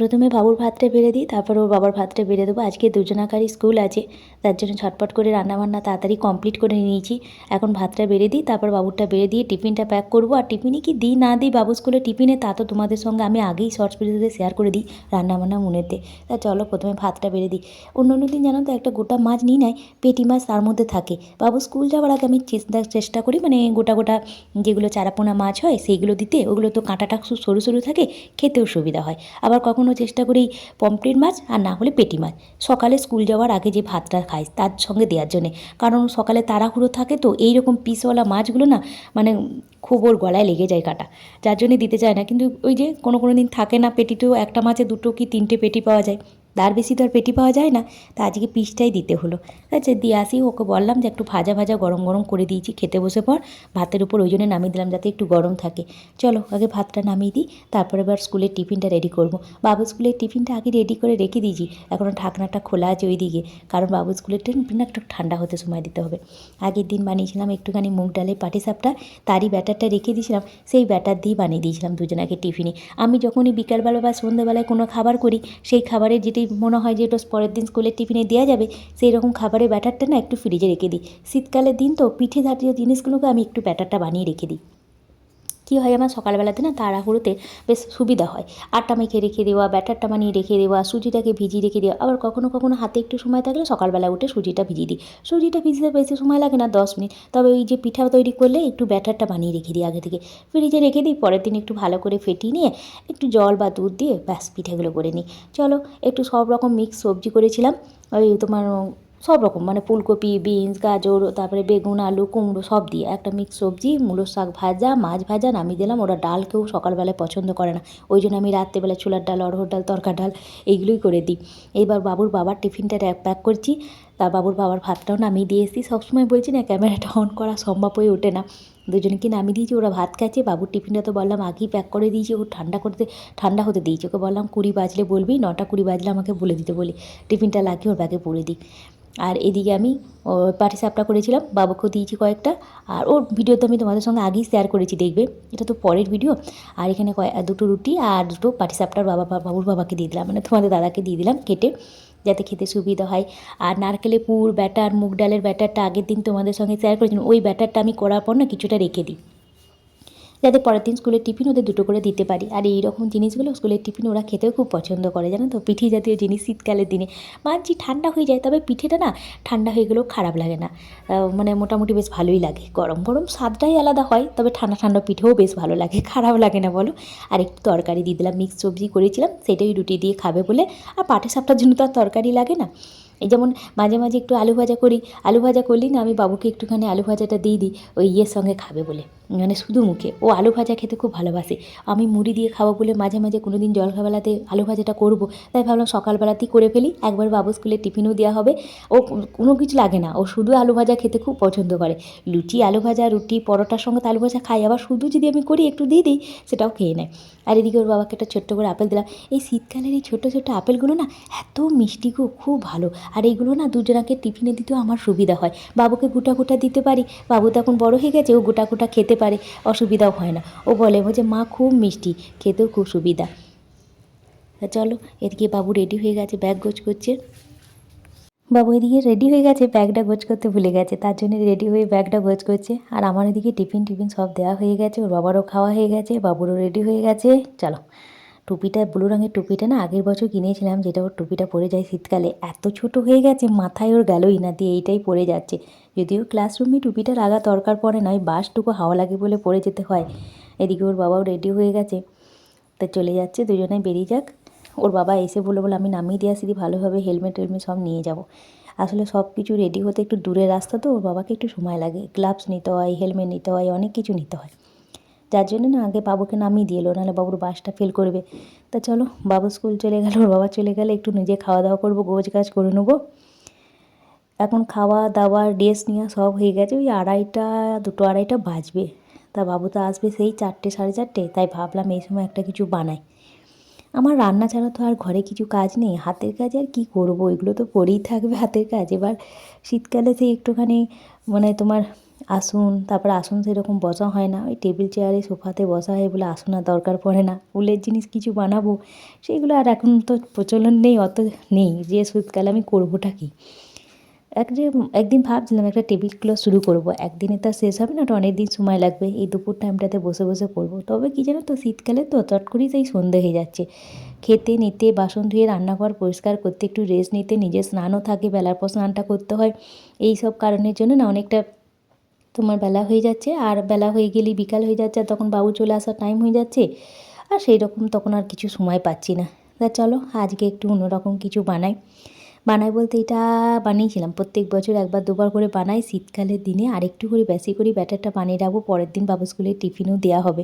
প্রথমে বাবুর ভাতটা বেড়ে দিই, তারপর ওর বাবার ভাতটা বেড়ে দেবো। আজকে দুজনাকারই স্কুল আছে, তার জন্য ছটপট করে রান্নাবান্না তাড়াতাড়ি কমপ্লিট করে নিয়েছি। এখন ভাতটা বেড়ে দিই, তারপর বাবুরটা বেড়ে দিয়ে টিফিনটা প্যাক করব। আর টিফিনে কি দিই না দিই বাবু স্কুলে টিফিনে, তা তো তোমাদের সঙ্গে আমি আগেই শর্টস ভিডিওতে শেয়ার করে দিই রান্নাবান্না মনেতে। তা চলো প্রথমে ভাতটা বেড়ে দিই। অন্য অন্য দিন জানো তো, একটা গোটা মাছ নিই নাই, পেটি মাছ তার মধ্যে থাকে। বাবু স্কুল যাওয়ার আগে আমি চেষ্টা করি মানে গোটা গোটা যেগুলো চারাপোনা মাছ হয়, সেইগুলো দিতে। ওগুলো তো কাঁটাটা সরু সরু থাকে, খেতেও সুবিধা হয়। আবার কখনও চেষ্টা করি পমফ্রেট মাছ আর না হলে পেটি মাছ। সকালে স্কুল যাওয়ার আগে যে ভাতটা খাই তার সঙ্গে দেওয়ার জন্যে। কারণ সকালে তাড়াহুড়ো থাকে তো এই রকম পিসওয়ালা মাছগুলো না মানে খুব ওর গলায় লেগে যায় কাটা। যার জন্যে দিতে চায় না। কিন্তু ওই যে কোনো কোনো দিন থাকে না পেটিতেও একটা মাছে দুটো কি তিনটে পেটি পাওয়া যায়। তার বেশি তো আর পেটি পাওয়া যায় না। তা আজকে পিসটাই দিতে হলো। আচ্ছা দিয়ে আসি, ওকে বললাম যে একটু ভাজা ভাজা গরম গরম করে দিয়েছি, খেতে বসে পর ভাতের উপর ওই জন্য নামিয়ে দিলাম যাতে একটু গরম থাকে। চলো, আগে ভাতটা নামিয়ে দিই, তারপরে আবার স্কুলের টিফিনটা রেডি করব। বাবু স্কুলের টিফিনটা আগে রেডি করে রেখে দিয়েছি এখনও ঢাকনাটা খোলা আছে ওই দিকে কারণ বাবু স্কুলের টিফিন একটু ঠান্ডা হতে সময় দিতে হবে। আগের দিন বানিয়েছিলাম একটুখানি মুগ ডালের পাটিসাপটা তারই ব্যাটারটা রেখে দিয়েছিলাম, সেই ব্যাটার দিয়ে বানিয়ে দিয়েছিলাম দুজনাকে টিফিনে। আমি যখনই বিকালবেলা বা সন্ধ্যাবেলায় কোনো খাবার করি, সেই খাবারের যেটি মনে হয় যে ওটা পরের দিন স্কুলের টিফিনে দেওয়া যাবে, সেই রকম খাবারের ব্যাটারটা না একটু ফ্রিজে রেখে দিই। শীতকালের দিন তো পিঠে জাতীয় জিনিসগুলোকে আমি একটু ব্যাটারটা বানিয়ে রেখে দিই। কী হয় আমার সকালবেলাতে না তাড়াহুড়োতে বেশ সুবিধা হয়। আটটা মেখে রেখে দেওয়া, ব্যাটারটা বানিয়ে রেখে দেওয়া, সুজিটাকে ভিজিয়ে রেখে দেওয়া। আবার কখনো কখনো হাতে একটু সময় থাকলে সকালবেলা উঠে সুজিটা ভিজিয়ে দিই। সুজিটা ভিজতে বেশি সময় লাগে না, দশ মিনিট। তবে ওই যে পিঠা তৈরি করলে একটু ব্যাটারটা বানিয়ে রেখে দিই আগে থেকে। ফ্রিজে রেখে দিই, পরের দিন একটু ভালো করে ফেটিয়ে নিয়ে একটু জল বা দুধ দিয়ে ব্যাস পিঠেগুলো করে নিই। চলো, একটু সব রকম মিক্স সবজি করেছিলাম। ওই তোমার সব রকম মানে ফুলকপি, বিনস, গাজর, তারপরে বেগুন, আলু, কুমড়ো, সব দিয়ে একটা মিক্স সবজি, মূলো শাক ভাজা, মাছ ভাজা নামিয়ে দিলাম। ওরা ডাল কেউ সকালবেলায় পছন্দ করে না। ওই জন্য আমি রাত্রেবেলা ছোলার ডাল অরহর ডাল, তরকার ডাল এইগুলোই করে দিই। এইবার বাবুর বাবার টিফিনটা প্যাক করছি। তার বাবুর বাবার ভাতটাও নামিয়ে দিয়ে এসেছি। সবসময় বলছি না, ক্যামেরাটা অন করা সম্ভব হয়ে ওঠে না। দুজনকে নামিয়ে দিয়েছি? ওরা ভাত খাচ্ছে। বাবুর টিফিনটা তো বললাম আগেই প্যাক করে দিয়েছি। ও ঠান্ডা করতে, ঠান্ডা হতে দিয়েছি। ওকে বললাম, কুড়ি বাজলে বলবি, নটা কুড়ি বাজলে আমাকে বলে দিতে বলি। টিফিনটা লাগিয়ে ওর ব্যাগে পরে দিই। আর এদিকে আমি পাটিসাপটা করেছিলাম, বাবুকেও দিয়েছি কয়েকটা, আর ওর ভিডিও তো আমি তোমাদের সঙ্গে আগেই শেয়ার করেছি, দেখবে? এটা তো পরের ভিডিও আর এখানে দুটো রুটি আর দুটো পাটিসাপটার বাবা, বাবুর বাবাকে দিয়ে দিলাম মানে তোমাদের দাদাকে দিয়ে দিলাম কেটে, যাতে খেতে সুবিধা হয়। আর নারকেলের পুর, ব্যাটার, মুগ ডালের ব্যাটারটা আগের দিন তোমাদের সঙ্গে শেয়ার করেছিলাম, ওই ব্যাটারটা আমি করার পর না কিছুটা রেখে দিই। যাতে পরের দিন স্কুলের টিফিন ওদের দুটো করে দিতে পারি। আর এই রকম জিনিসগুলো স্কুলের টিফিন ওরা খেতেও খুব পছন্দ করে, জানো তো? পিঠি জাতীয় জিনিস শীতকালের দিনে। মানছি ঠান্ডা হয়ে যায়, তবে পিঠেটা না ঠান্ডা হয়ে গেলেও খারাপ লাগে না। মানে মোটামুটি বেশ ভালোই লাগে। গরম গরম স্বাদটাই আলাদা হয়, তবে ঠান্ডা ঠান্ডা পিঠেও বেশ ভালো লাগে। খারাপ লাগে না, বলো? আর একটু তরকারি দিয়ে দিলাম মিক্স সবজি করেছিলাম, সেটাই রুটি দিয়ে খাবে বলে। আর পাটে সাপটার জন্য তো আর তরকারি লাগে না। এই যেমন মাঝে মাঝে একটু আলু ভাজা করি, আলু ভাজা করলি না আমি বাবুকে একটুখানি আলু ভাজাটা দিয়ে দিই, ওই ইয়ের সঙ্গে খাবে বলে। মানে শুধু মুখে। ও আলু ভাজা খেতে খুব ভালোবাসে। আমি মুড়ি দিয়ে খাব বলে মাঝে মাঝে কোনো দিন জলখাবেলাতে আলু ভাজাটা করব। তাই ভাবলাম সকালবেলাতেই করে ফেলি। একবার বাবু স্কুলে টিফিনও দেওয়া হবে। ও কোনো কিছু লাগে না। ও শুধু আলু ভাজা খেতে খুব পছন্দ করে। লুচি, আলু ভাজা, রুটি, পরোটার সঙ্গে আলু ভাজা খাই। আবার শুধু যদি আমি করি, একটু দিয়ে দিই, সেটাও খেয়ে নেয়। আর এদিকে ওর বাবাকে একটা ছোট্ট করে আপেল দিলাম। এই শীতকালের এই ছোটো ছোটো আপেলগুলো না এত মিষ্টি গো, খুব ভালো। আর এইগুলো না দুজনাকে টিফিনে দিতেও আমার সুবিধা হয়। বাবুকে গোটা গোটা দিতে পারি। বাবু তো এখন বড় হয়ে গেছে, ও গোটা গোটা খেতে পারে, অসুবিধাও হয় না। ও বলে যে মা খুব মিষ্টি, খেতেও খুব সুবিধা। চলো, এদিকে বাবু রেডি হয়ে গেছে ব্যাগ গোছ করছে। বাবু এদিকে রেডি হয়ে গেছে ব্যাগটা গোছ করতে ভুলে গেছে, তার জন্য রেডি হয়ে ব্যাগটা গোজ করছে। আর আমার এদিকে টিফিন টিফিন সব দেওয়া হয়ে গেছে, ওর বাবারও খাওয়া হয়ে গেছে, বাবুরও রেডি হয়ে গেছে। চলো। টুপিটা, ব্লু রঙের টুপিটা না আগের বছর কিনেছিলাম, যেটা ওর টুপিটা পরে যায় শীতকালে। এত ছোট হয়ে গেছে, মাথায় ওর গেলই না, দিয়ে এইটাই পরে যাচ্ছে। যদিও ক্লাসরুমে টুপিটা লাগা দরকার পড়ে না ওই বাসটুকু হাওয়া লাগে বলে পরে যেতে হয়। এদিকে ওর বাবাও রেডি হয়ে গেছে। তা চলে যাচ্ছে, দুজনে বেরিয়ে যাক। ওর বাবা এসে বলে বলে, আমি নামিয়ে দিয়ে আসি ভালোভাবে হেলমেট টেলমেট সব নিয়ে যাব। আসলে সব কিছু রেডি হতে একটু দূরের রাস্তা তো, ওর বাবাকে একটু সময় লাগে। গ্লাভস নিতে হয় হেলমেট নিতে হয়, অনেক কিছু নিতে হয়। যার জন্য না আগে বাবুকে নামিয়ে দিয়ে এলো, নাহলে বাবুর বাসটা ফেল করবে। তা চলো, বাবু স্কুল চলে গেল, ওর বাবা চলে গেলে একটু নিজে খাওয়া দাওয়া করব গোজ গাছ করে নেব। এখন খাওয়া দাওয়া ড্রেস নেওয়া সব হয়ে গেছে, ওই আড়াইটা, দুটো আড়াইটা বাজবে। তা বাবু তো আসবে সেই চারটে, সাড়ে চারটে, তাই ভাবলাম এই সময় একটা কিছু বানাই। আমার রান্না ছাড়া তো আর ঘরে কিছু কাজ নেই, হাতের কাজ আর কি করব? এগুলো তো পড়েই থাকবে হাতের কাজ। এবার শীতকালে সেই একটুখানি মানে তোমার আসন, তারপরে আসন সেরকম বসা হয় না। ওই টেবিল চেয়ারে, সোফাতে বসা হয় বলে আসন আর দরকার পড়ে না। উলের জিনিস কিছু বানাবো। সেইগুলো আর এখন তো প্রচলন নেই, অত নেই। যে শীতকালে আমি করবোটা কী? এক যে একদিন ভাবছিলাম একটা টেবিল ক্লথ শুরু করব। একদিনে তো আর শেষ হবে না, ওটা অনেক দিন সময় লাগবে। এই দুপুর টাইমটাতে বসে বসে করব তবে কী জানো তো, শীতকালে তো চট করেই সেই সন্ধে হয়ে যাচ্ছে। খেতে, নিতে, বাসন ধুয়ে, রান্নাঘর পরিষ্কার করতে, একটু রেস্ট নিতে, নিজের স্নানও থাকে, বেলার পর স্নানটা করতে হয়। এই সব কারণের জন্য না অনেকটা তোমার বেলা হয়ে যাচ্ছে, আর বেলা হয়ে গেলে বিকাল হয়ে যাচ্ছে, আর তখন বাবু চলে আসার টাইম হয়ে যাচ্ছে, আর সেই রকম তখন আর কিছু সময় পাচ্ছি না। তা চলো, আজকে একটু অন্যরকম কিছু বানাই। বানাই বলতে এটা বানিয়েছিলাম, প্রত্যেক বছর একবার দুবার করে বানাই, শীতকালের দিনে আর একটু করে বেশি করে ব্যাটারটা বানিয়ে রাখব, পরের দিন বাবু স্কুলে টিফিনও দেওয়া হবে।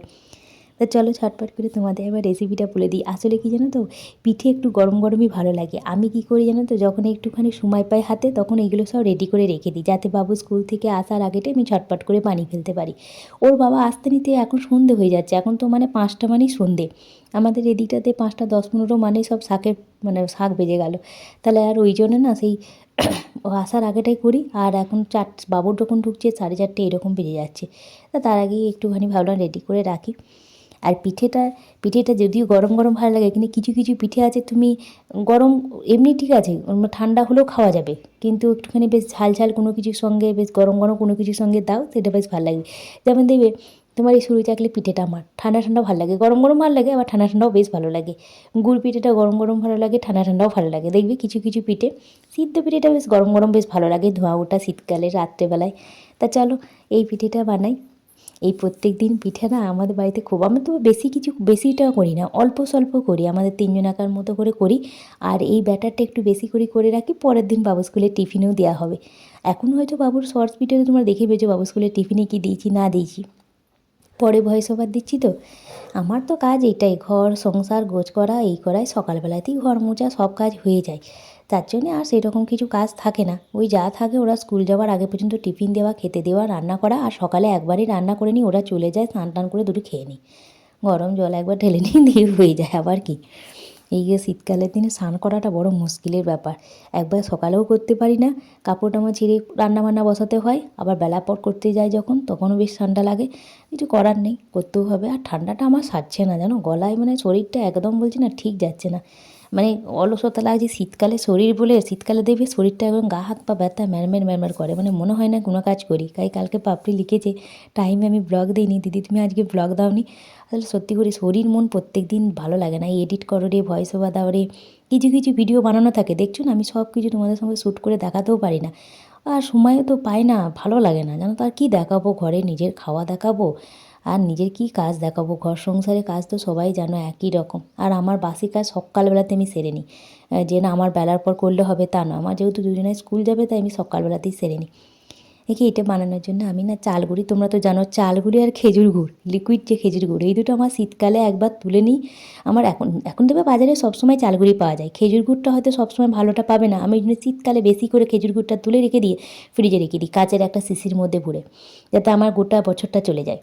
তা চলো ছটপট করে তোমাদের এবার রেসিপিটা বলে দিই। আসলে কি জানো তো? পিঠে একটু গরম গরমই ভালো লাগে। আমি কি করি জানো তো? যখন একটুখানি সময় পাই হাতে, তখন এগুলো সব রেডি করে রেখে দিই, যাতে বাবু স্কুল থেকে আসার আগেটাই আমি ছটপট করে বানিয়ে ফেলতে পারি। ওর বাবা আসতে নিতে এখন সন্ধে হয়ে যাচ্ছে। এখন তো মানে পাঁচটা মানেই সন্ধে। আমাদের এদিকটাতে পাঁচটা দশ পনেরো মানেই সব শাকের মানে শাক বেজে গেল। তাহলে আর ওই জন্য না সেই আসার আগেটাই করি। আর এখন চার, বাবুর যখন ঢুকছে, সাড়ে চারটে এরকম বেজে যাচ্ছে। তা তার আগেই একটুখানি ভাবলাম রেডি করে রাখি। আর পিঠেটা পিঠেটা যদিও গরম গরম ভালো লাগে, কিন্তু কিছু কিছু পিঠে আছে তুমি গরম, এমনি ঠিক আছে ঠান্ডা হলেও খাওয়া যাবে। কিন্তু একটুখানি বেশ ঝাল ঝাল কোনো কিছুর সঙ্গে, বেশ গরম গরম কোনো কিছুর সঙ্গে দাও, সেটা বেশ ভালো লাগবে যেমন দেখবে, তোমার এই শুরু চাকলি পিঠেটা আমার, ঠান্ডা ঠান্ডা ভালো লাগে। গরম গরম ভালো লাগে, আবার ঠান্ডা ঠান্ডাও বেশ ভালো লাগে। গুড় পিঠেটা গরম গরম ভালো লাগে, ঠান্ডা ঠান্ডাও ভালো লাগে। দেখবে কিছু কিছু পিঠে, সিদ্ধ পিঠেটা বেশ গরম গরম বেশ ভালো লাগে ধোঁয়া ওটা শীতকালে, রাত্রেবেলায়। তা চলো, এই পিঠেটা বানাই। এই প্রত্যেক দিন পিঠে না আমাদের বাড়িতে খুব, আমরা তো বেশি কিছু বেশিটাও করি না, অল্প স্বল্প করি, আমাদের তিনজন আকার মতো করে করি। আর এই ব্যাটারটা একটু বেশি করে করে রাখি, পরের দিন বাবু স্কুলে টিফিনেও দেওয়া হবে। এখন হয়তো বাবুর শর্টস ভিডিওতে তোমরা দেখে পেয়েছ, বাবু স্কুলে টিফিনে কি দিয়েছি, না দিয়েছি। পরে ভয়েস ওভার দিচ্ছি তো। আমার তো কাজ এটাই, ঘর, সংসার, গোছ করা, এই করাই, সকালবেলাতেই ঘর মোছা, সব কাজ হয়ে যায়। তার জন্যে আর সেরকম কিছু কাজ থাকে না। ওই যা থাকে ওরা স্কুল যাওয়ার আগে পর্যন্ত টিফিন দেওয়া, খেতে দেওয়া, রান্না করা আর সকালে একবারই রান্না করে নিই ওরা চলে যায়, স্নান টান করে দুটো খেয়ে নিই গরম জল একবার ঢেলে নিই দিয়ে হয়ে যায় আবার কি? এই যে শীতকালের দিনে স্নান করাটা বড় মুশকিলের ব্যাপার। একবার সকালেও করতে পারি না, কাপড় টামা ছিঁড়ে রান্নাবান্না বসাতে হয়, আবার বেলা পর করতে যাই যখন, তখনও বেশ ঠান্ডা লাগে। কিছু করার নেই, করতেও হবে। আর ঠান্ডাটা আমার সারছে না, জানো? গলায় মানে শরীরটা একদম বলছি না ঠিক যাচ্ছে না। মানে অলসতা লাগছে শীতকালে শরীর বলে শীতকালে দেখবে শরীরটা একদম গা হাত পা ব্যথা ম্যারমের ম্যারমের করে। মানে মনে হয় না কোনো কাজ করি। তাই কালকে পাপড়ি লিখেছে টাইমে আমি ব্লগ দিইনি। দিদি, তুমি আজকে ব্লগ দাওনি? আসলে সত্যি করে শরীর মন প্রত্যেক দিন ভালো লাগে না। এডিট করো রে ভয়েস ওভার দাও রে। কিছু কিছু ভিডিও বানানো থাকে। দেখছ না? আমি সব কিছু তোমাদের সঙ্গে শ্যুট করে দেখাতেও পারি না। আর সময়ও তো পাই না। ভালো লাগে না। জানো তো আর কী দেখাবো? ঘরে নিজের খাওয়া দেখাবো? আর নিজের কী কাজ দেখাবো? ঘর সংসারে কাজ তো সবাই জানো একই রকম। আর আমার বাসি কাজ সকালবেলাতে আমি সেরে নিই। যে না আমার বেলার পর করলে হবে তা না। আমার যেহেতু দুজনে স্কুল যাবে, তাই আমি সকালবেলাতেই সেরে নিই। দেখি এটা বানানোর জন্য আমি না চাল গুঁড়ি, তোমরা তো জানো চাল গুঁড়ি আর খেজুর গুড় লিকুইড যে খেজুর গুড়, এই দুটো আমার শীতকালে একবার তুলে নিই। আমার এখন এখন তবে বাজারে সবসময় চাল গুঁড়ি পাওয়া যায়। খেজুর গুড়টা হয়তো সবসময় ভালোটা পাবে না। আমি জন্য শীতকালে বেশি করে খেজুর গুড়টা তুলে রেখে দিয়ে ফ্রিজে রেখে দিই, কাচের একটা শিশির মধ্যে ভরে, যাতে আমার গোটা বছরটা চলে যায়।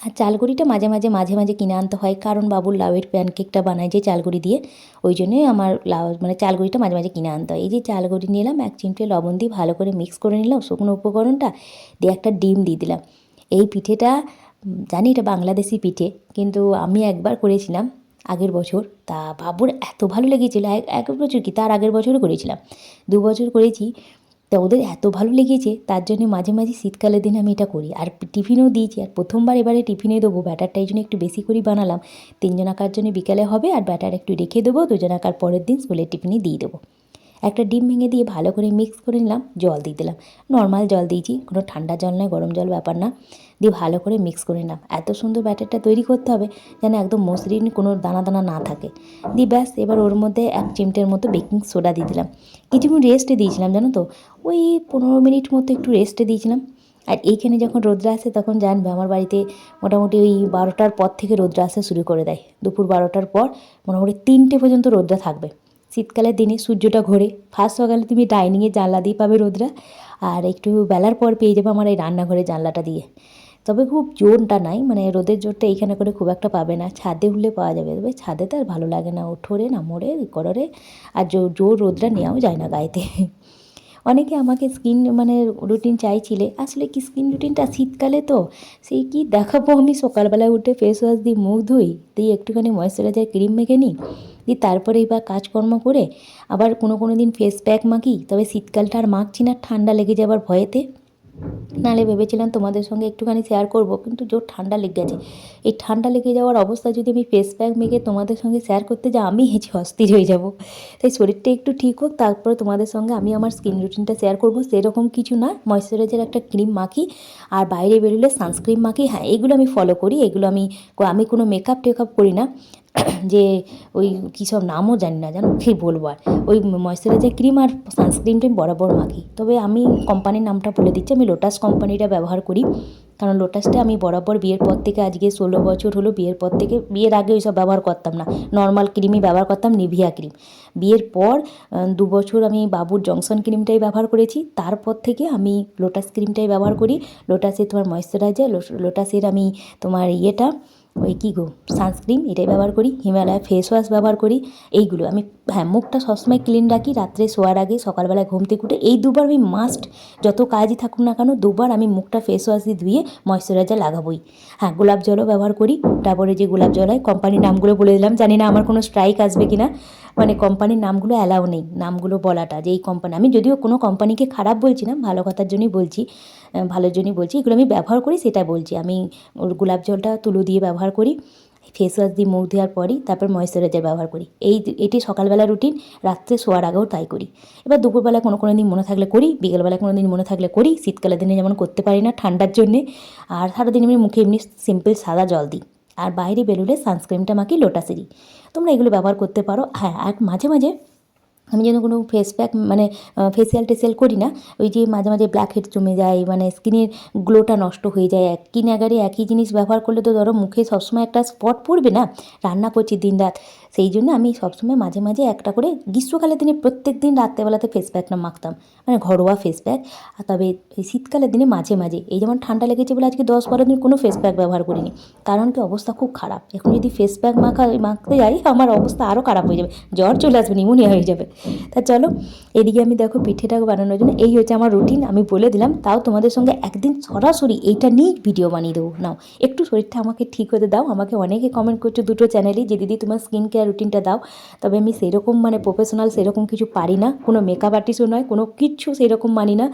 আর চালগুড়িটা মাঝে মাঝে মাঝে মাঝে কিনে আনতে হয়। কারণ বাবুর লাউয়ের প্যানকেকটা বানায় যে চালগুড়ি দিয়ে। ওই জন্যই আমার লাউ মানে চালগুড়িটা মাঝে মাঝে কিনে আনতে হয়। এই যে চালগুড়ি নিলাম, এক চিমটে লবণ দিয়ে ভালো করে মিক্স করে নিলাম শুকনো উপকরণটা। দিয়ে একটা ডিম দিয়ে দিলাম। এই পিঠেটা, জানি এটা বাংলাদেশি পিঠে, কিন্তু আমি একবার করেছিলাম আগের বছর। তা বাবুর এত ভালো লেগেছিলো, এক এক বছর কি? তার আগের বছরও করেছিলাম। দু বছর করেছি। তা ওদের এত ভালো লেগেছে, তার জন্য মাঝে মাঝে শীতকালের দিন আমি এটা করি। আর টিফিনও দিয়েছি, আর প্রথমবার এবারে টিফিনে দেবো, ব্যাটারটা এই জন্য একটু বেশি করে বানালাম। তিনজনাকার জন্য বিকালে হবে, আর ব্যাটার একটু রেখে দেবো দুজন আঁকার পরের দিন স্কুলের টিফিনে দিয়ে দেবো। একটা ডিম ভেঙে দিয়ে ভালো করে মিক্স করে নিলাম, জল দিয়ে দিলাম। নর্মাল জল দিয়েছি, কোনো ঠান্ডা জল নয়, গরম জল ব্যাপার না। দিয়ে ভালো করে মিক্স করে নিলাম। এত সুন্দর ব্যাটারটা তৈরি করতে হবে যেন একদম মসৃণ কোনো দানা দানা না থাকে। দিয়ে ব্যাস, এবার ওর মধ্যে এক চিমটের মতো বেকিং সোডা দিয়ে দিলাম। কিছুক্ষণ রেস্টে দিয়েছিলাম, জানো তো? ওই পনেরো মিনিট মতো একটু রেস্টে দিয়েছিলাম। আর এইখানে যখন রোদ্র আসে, তখন জানবে আমার বাড়িতে মোটামুটি ওই বারোটার পর থেকে রোদ্র আসা শুরু করে দেয়। দুপুর বারোটার পর মোটামুটি তিনটে পর্যন্ত রোদ্রা থাকবে। শীতকালের দিনে সূর্যটা ঘোরে। ফার্স্ট সকালে তুমি ডাইনিংয়ে জানলা দিয়ে পাবে রোদরা আর একটু বেলার পর পেয়ে যাবে আমার এই রান্নাঘরে জানলাটা দিয়ে। তবে খুব জোরটা নাই মানে রোদের জোরটা এইখানে করে খুব একটা পাবে না। ছাদে উঠলে পাওয়া যাবে, তবে ছাদে তো আর ভালো লাগে না। ওঠোরে না মোড়ে কররে, আর জোর রোদটা নেওয়াও যায় না গায়েতে। অনেকে আমাকে স্কিন মানে রুটিন চাইছিলে। আসলে কি স্কিন রুটিনটা শীতকালে তো? সেই কি দেখাবো আমি? সকালবেলায় উঠে ফেস ওয়াশ দিয়ে মুখ ধুই, দিয়ে একটুখানি ময়েশ্চারাইজার ক্রিম মেখে নিই। দিয়ে তারপরে এবার কাজকর্ম করে আবার কোনো কোনো দিন ফেস প্যাক মাখি, তবে শীতকালটা আর মাখছি না, ঠান্ডা লেগে যাবার ভয়েতে। নাহলে ভেবেছিলাম তোমাদের সঙ্গে একটুখানি শেয়ার করব, কিন্তু জোর ঠান্ডা লেগে গেছে। এই ঠান্ডা লেগে যাওয়ার অবস্থা যদি আমি ফেস প্যাক মেখে তোমাদের সঙ্গে শেয়ার করতে যাই, আমি হেঁচে অস্থির হয়ে যাব। তাই শরীরটা একটু ঠিক হোক, তারপরে তোমাদের সঙ্গে আমি আমার স্কিন রুটিনটা শেয়ার করব। সেরকম কিছু না ময়শ্চারাইজার একটা ক্রিম মাখি, আর বাইরে বেরোলে সানস্ক্রিন মাখি হ্যাঁ এগুলো আমি ফলো করি, এগুলো আমি আমি কোনো মেকআপ টেকআপ করি না। যে ওই কী সব নামও জানি না, জানো? কী বলব আর? ওই ময়শ্চারাইজার ক্রিম আর সানস্ক্রিনটা আমি বরাবর মাখি। তবে আমি কোম্পানির নামটা বলে দিচ্ছি, আমি লোটাস কোম্পানিটা ব্যবহার করি। কারণ লোটাসটা আমি বরাবর বিয়ের পর থেকে আজকে ষোলো বছর হলো, বিয়ের পর থেকে বিয়ের আগে ওইসব ব্যবহার করতাম না। নর্মাল ক্রিমই ব্যবহার করতাম নিভিয়া ক্রিম বিয়ের পর দু বছর আমি বাবুর জংশন ক্রিমটাই ব্যবহার করেছি। তারপর থেকে আমি লোটাস ক্রিমটাই ব্যবহার করি। লোটাসে তোমার ময়শ্চারাইজার লোটাসের আমি তোমার ইয়েটা ওই কী গো সানস্ক্রিন এটাই ব্যবহার করি হিমালয়া ফেস ওয়াশ ব্যবহার করি, এইগুলো। আমি হ্যাঁ মুখটা সবসময় ক্লিন রাখি, রাত্রে শোয়ার আগে, সকালবেলায় ঘুম থেকে উঠে, এই দুবার আমি মাস্ট যত কাজই থাকুক না কেন, দুবার আমি মুখটা ফেস ওয়াশ দিয়ে ধুয়ে ময়শ্চারাইজার লাগাবোই। হ্যাঁ গোলাপ জলও ব্যবহার করি, তারপরে যে গোলাপ জল হয় কোম্পানির নামগুলো বলে দিলাম, জানি না আমার কোনো স্ট্রাইক আসবে কি না মানে কোম্পানির নামগুলো অ্যালাউ নেই, নামগুলো বলাটা, যে এই কোম্পানি আমি যদিও কোনো কোম্পানিকে খারাপ বলছি না, ভালো কথার জন্যই বলছি ভালোর জন্যই বলছি। এগুলো আমি ব্যবহার করি সেটা বলছি। আমি গোলাপ জলটা তুলো দিয়ে ব্যবহার করি ফেস ওয়াশ দিয়ে মুখ দেওয়ার পরই তারপর ময়েশ্চারাইজার ব্যবহার করি। এই এটি সকালবেলা রুটিন রাত্রে শোয়ার আগেও তাই করি। এবার দুপুরবেলা কোনো কোনো দিন মনে থাকলে করি, বিকেলবেলা কোনো দিন মনে থাকলে করি, শীতকালের দিনে যেমন করতে পারি না ঠান্ডার জন্যে, আর সারাদিন আমি মুখে এমনি সিম্পল সাদা জল দিই। আর বাইরে বেরোলে সানস্ক্রিনটা মাখি লোটাসেরই তোমরা এগুলো ব্যবহার করতে পারো। হ্যাঁ আর মাঝে মাঝে আমি যেন কোনো ফেস প্যাক মানে ফেসিয়াল টেসিয়াল করি না, ওই যে মাঝে মাঝে ব্ল্যাক হেড জমে যায় মানে স্কিনের গ্লোটা নষ্ট হয়ে যায় একই নাগারে একই জিনিস ব্যবহার করলে তো ধরো মুখে সবসময় একটা স্পট পড়বে না, রান্না করছি দিন রাত। সেই জন্য আমি সবসময় মাঝে মাঝে একটা করে গ্রীষ্মকালের দিনে প্রত্যেক দিন রাত্রেবেলাতে ফেস প্যাকটা মাখতাম মানে ঘরোয়া ফেস প্যাক আর তবে এই শীতকালের দিনে মাঝে মাঝে, এই যেমন ঠান্ডা লেগেছে বলে আজকে দশ বারো দিন কোনো ফেস প্যাক ব্যবহার করিনি, কারণ কি অবস্থা খুব খারাপ। এখন যদি ফেস প্যাক মাখা, মাখতে যাই, আমার অবস্থা আরও খারাপ হয়ে যাবে, জ্বর চলে আসবে নিমোনিয়া হয়ে যাবে। তা চলো, এদিকে আমি দেখো পিঠেটা বানানোর জন্য, এই হচ্ছে আমার রুটিন আমি বলে দিলাম, তাও তোমাদের সঙ্গে একদিন সরাসরি এইটা নিয়েই ভিডিও বানিয়ে দেবো। নাও, একটু শরীরটা আমাকে ঠিক হতে দাও, আমাকে অনেকে কমেন্ট করছ দুটো চ্যানেলেই যে, দিদি, তোমার স্কিন কেয়ার রুটিনটা দাও। তবে আমি সেরকম মানে প্রফেশনাল সেরকম কিছু পারি না, কোনো মেকআপ আর্টিস্টও নয়, কোনো কিচ্ছু সেরকম মানি না।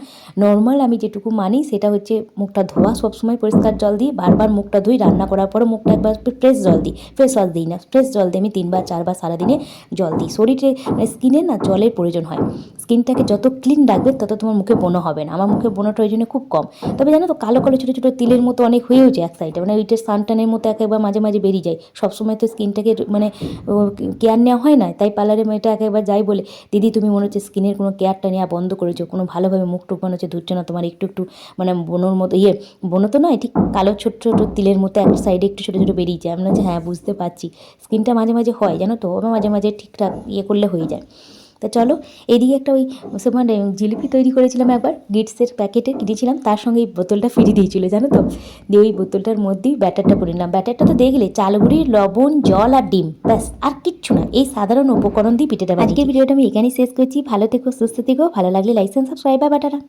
নর্মাল আমি যেটুকু মানি, সেটা হচ্ছে মুখটা ধোয়া, সবসময় পরিষ্কার জল দিই বারবার মুখটা ধুই, রান্না করার পরে মুখটা একবার ফ্রেশ জল দিই ফ্রেশ জল দিই না ফ্রেশ জল দিয়ে আমি তিনবার, চারবার সারাদিনে জল দিই। শরীরে স্কিনে না জলের প্রয়োজন হয়। স্কিনটাকে যত ক্লিন রাখবে, তত তোমার মুখে বনো হবে না। আমার মুখে বনোটা ওই জন্য খুব কম। তবে জানো তো, কালো কালো ছোটো ছোটো তিলের মতো অনেক হয়েও যায় এক সাইডে মানে ওইটা সানটানের মতো একেবারে মাঝে মাঝে বেরিয়ে যায়। সবসময় তো স্কিনটাকে মানে কেয়ার নেওয়া হয় না। তাই পার্লারে মেয়েটা একেবারে যাই বলে, দিদি, তুমি মনে হচ্ছে স্কিনের কোনো কেয়ারটা নেওয়া বন্ধ করেছ। কোনো ভালোভাবে মুখ টুক মনে হচ্ছে ধুচ্ছে না। তোমার একটু একটু মানে বনোর মতো ইয়ে। বনো তো নয়, ঠিক কালো ছোট ছোট তিলের মতো এক সাইডে একটু ছোটো ছোটো বেরিয়ে যায়। আমরা যে হ্যাঁ বুঝতে পারছি। স্কিনটা মাঝে মাঝে হয়, জানো তো? মাঝে মাঝে ঠিকঠাক ইয়ে করলে হয়ে যায়। তা চলো, এদিকে একটা ওই মানে জিলিপি তৈরি করেছিলাম একবার, গিটসের প্যাকেটে কিনেছিলাম তার সঙ্গে এই বোতলটা ফিরিয়ে দিয়েছিল, জানো তো? দিয়ে ওই বোতলটার মধ্যেই ব্যাটারটা করে নিলাম। ব্যাটারটা তো দেখলে চালগুড়ি লবণ, জল আর ডিম, ব্যাস, আর কিচ্ছু না। এই সাধারণ উপকরণ দিয়ে পিঠেটা আজকের ভিডিওটা আমি এখানেই শেষ করছি। ভালো থেকো, সুস্থ থেকো, ভালো লাগলে লাইসেন্স সাবস্ক্রাইব বা বাটারা